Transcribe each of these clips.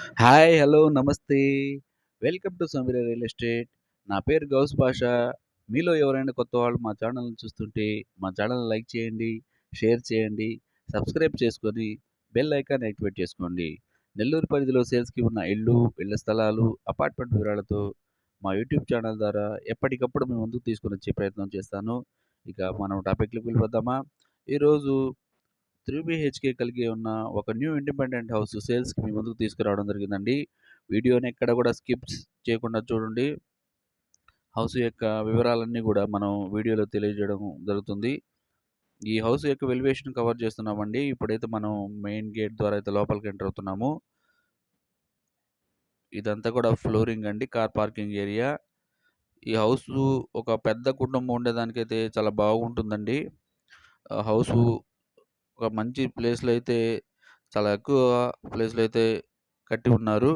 Hi! Hello! Namaste! Welcome to Sameera real estate. నా పేరు గౌస్ భాష మీలో ఎవరైనా కొత్త వాళ్ళు మా ఛానల్‌ని చూస్తుంటే, మా ఛానల్ లైక్ చేయండి, షేర్ చేయండి, సబ్స్క్రైబ్ చేసుకొని, బెల్ ఐకాన్ యాక్టివేట్ చేసుకోండి. నెల్లూరు పరిధిలో సేల్స్‌కి ఉన్న ఇళ్ళు, ఇళ్ళ స్థలాలు, అపార్ట్మెంట్ వివరాలతో మా యూట్యూబ్ ఛానల్ ద్వారా ఎప్పటికప్పుడు మేము ముందుకు తీసుకుని వచ్చే ప్రయత్నం చేస్తాను. ఇక మనం టాపిక్‌లోకి వెళ్ళిపోదామా? ఈరోజు త్రీ బీహెచ్‌కే కలిగి ఉన్న ఒక న్యూ ఇండిపెండెంట్ హౌస్ సేల్స్‌కి మీ ముందుకు తీసుకురావడం జరిగిందండి. వీడియోని ఎక్కడ కూడా స్కిప్స్ చేయకుండా చూడండి. హౌస్ యొక్క వివరాలన్నీ కూడా మనం వీడియోలో తెలియజేయడం జరుగుతుంది. ఈ హౌస్ యొక్క వెలివేషన్ కవర్ చేస్తున్నామండి. ఇప్పుడైతే మనం మెయిన్ గేట్ ద్వారా అయితే లోపలికి ఎంటర్ అవుతున్నాము. ఇదంతా కూడా ఫ్లోరింగ్ అండి. Car parking area. ఈ హౌస్ ఒక పెద్ద కుటుంబం ఉండేదానికైతే చాలా బాగుంటుందండి. హౌసు ఒక మంచి ప్లేస్‌లో అయితే చాలా ఎక్కువ ప్లేస్‌లో అయితే కట్టి ఉన్నారు.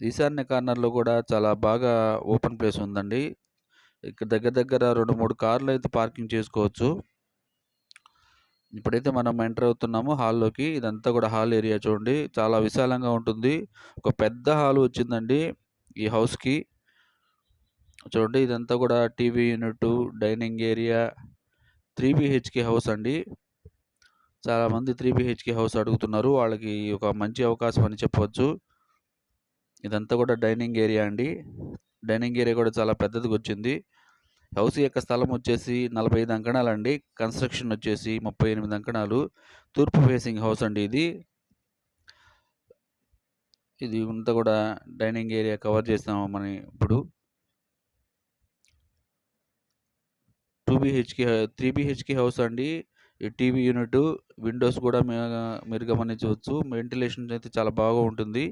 ఈశాన్య కార్నర్‌లో కూడా చాలా బాగా ఓపెన్ ప్లేస్ ఉందండి. ఇక్కడ దగ్గర దగ్గర రెండు మూడు కార్లు అయితే పార్కింగ్ చేసుకోవచ్చు. ఇప్పుడైతే మనం ఎంటర్ అవుతున్నాము హాల్‌లోకి. ఇదంతా కూడా హాల్ ఏరియా చూడండి. చాలా విశాలంగా ఉంటుంది. ఒక పెద్ద హాల్ వచ్చిందండి ఈ హౌస్‌కి. చూడండి ఇదంతా కూడా TV unit dining area three BHK house అండి. చాలామంది 3 బీహెచ్‌కే హౌస్ అడుగుతున్నారు. వాళ్ళకి ఒక మంచి అవకాశం అని చెప్పవచ్చు. ఇదంతా కూడా డైనింగ్ ఏరియా అండి. డైనింగ్ ఏరియా కూడా చాలా పెద్దదిగొచ్చింది. హౌస్ యొక్క స్థలం వచ్చేసి నలభై ఐదు అంకణాలు అండి కన్‌స్ట్రక్షన్ వచ్చేసి 38 అంకణాలు. తూర్పు ఫేసింగ్ హౌస్ అండి ఇది. ఇది అంతా కూడా డైనింగ్ ఏరియా కవర్ చేసాము మనం ఇప్పుడు. Two BHK three BHK house అండి. ఈ టీవీ యూనిట్, విండోస్ కూడా మీరు గమనించవచ్చు. వెంటిలేషన్ అయితే చాలా బాగా ఉంటుంది.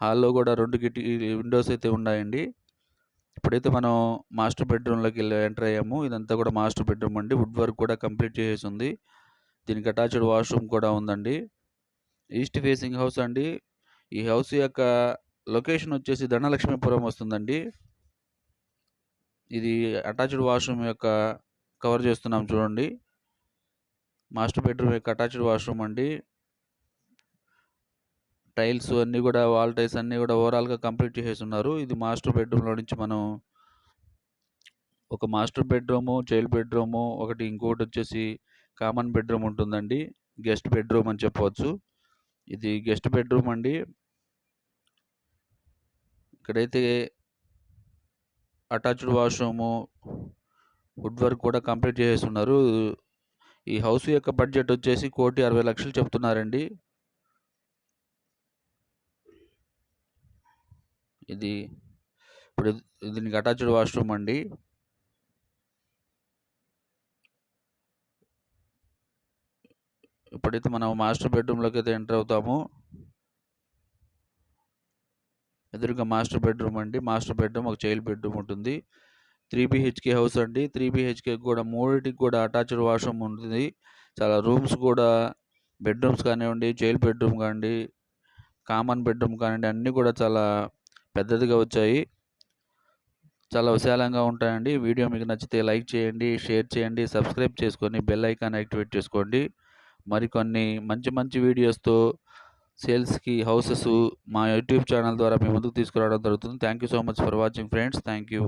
హాల్‌లో కూడా రెండు కిటి విండోస్ అయితే ఉన్నాయండి. ఇప్పుడైతే మనం మాస్టర్ బెడ్‌రూమ్‌లోకి ఎంటర్ అయ్యాము. ఇదంతా కూడా మాస్టర్ బెడ్‌రూమ్ అండి. వుడ్ వర్క్ కూడా కంప్లీట్ చేసేసి ఉంది. దీనికి అటాచ్డ్ వాష్‌రూమ్ కూడా ఉందండి. ఈస్ట్ ఫేసింగ్ హౌస్ అండి. ఈ హౌస్ యొక్క లొకేషన్ వచ్చేసి ధనలక్ష్మీపురం వస్తుందండి. ఇది అటాచ్డ్ వాష్‌రూమ్ యొక్క కవర్ చేస్తున్నాం చూడండి. మాస్టర్ బెడ్‌రూమ్ యొక్క అటాచ్డ్ వాష్‌రూమ్ అండి. టైల్స్ అన్నీ కూడా వాల్ టైల్స్ అన్నీ కూడా ఓవరాల్‌గా కంప్లీట్ చేసేసున్నారు. ఇది మాస్టర్ బెడ్‌రూమ్‌లో నుంచి మనం ఒక మాస్టర్ బెడ్‌రూము, చైల్డ్ బెడ్‌రూము, ఒకటి ఇంకోటొచ్చేసి కామన్ బెడ్‌రూమ్ ఉంటుందండి. గెస్ట్ బెడ్‌రూమ్ అని చెప్పవచ్చు. ఇది గెస్ట్ బెడ్‌రూమ్ అండి. ఇక్కడైతే అటాచ్డ్ వాష్‌రూము, వుడ్ వర్క్ కూడా కంప్లీట్ చేసేస్తున్నారు ఈ హౌస్ యొక్క బడ్జెట్ వచ్చేసి కోటి అరవై లక్షలు చెప్తున్నారండి. ఇది ఇప్పుడు దీనికి అటాచ్డ్ వాష్‌రూమ్ అండి. ఇప్పుడైతే మనం మాస్టర్ బెడ్‌రూమ్‌లోకి అయితే ఎంటర్ అవుతాము. ఎదురుగా మాస్టర్ బెడ్‌రూమ్ అండి. మాస్టర్ బెడ్‌రూమ్, ఒక చైల్డ్ బెడ్‌రూమ్ ఉంటుంది. త్రీ బీహెచ్‌కే హౌస్ అండి. త్రీ బీహెచ్కే కూడా మూడింటికి కూడా అటాచ్డ్ వాష్‌రూమ్ ఉంటుంది. చాలా రూమ్స్ కూడా బెడ్‌రూమ్స్ కానివ్వండి, జైల్ బెడ్‌రూమ్ కానివ్వండి, కామన్ బెడ్‌రూమ్ కానివ్వండి అన్నీ కూడా చాలా పెద్దదిగా వచ్చాయి. చాలా విశాలంగా ఉంటాయండి. వీడియో మీకు నచ్చితే లైక్ చేయండి, షేర్ చేయండి, సబ్స్క్రైబ్ చేసుకొని బెల్ ఐకాన్ యాక్టివేట్ చేసుకోండి. మరికొన్ని మంచి మంచి వీడియోస్‌తో సేల్స్‌కి హౌసెస్ మా యూట్యూబ్ ఛానల్ ద్వారా మీ ముందుకు తీసుకురావడం జరుగుతుంది. Thank you so much for watching friends. Thank you.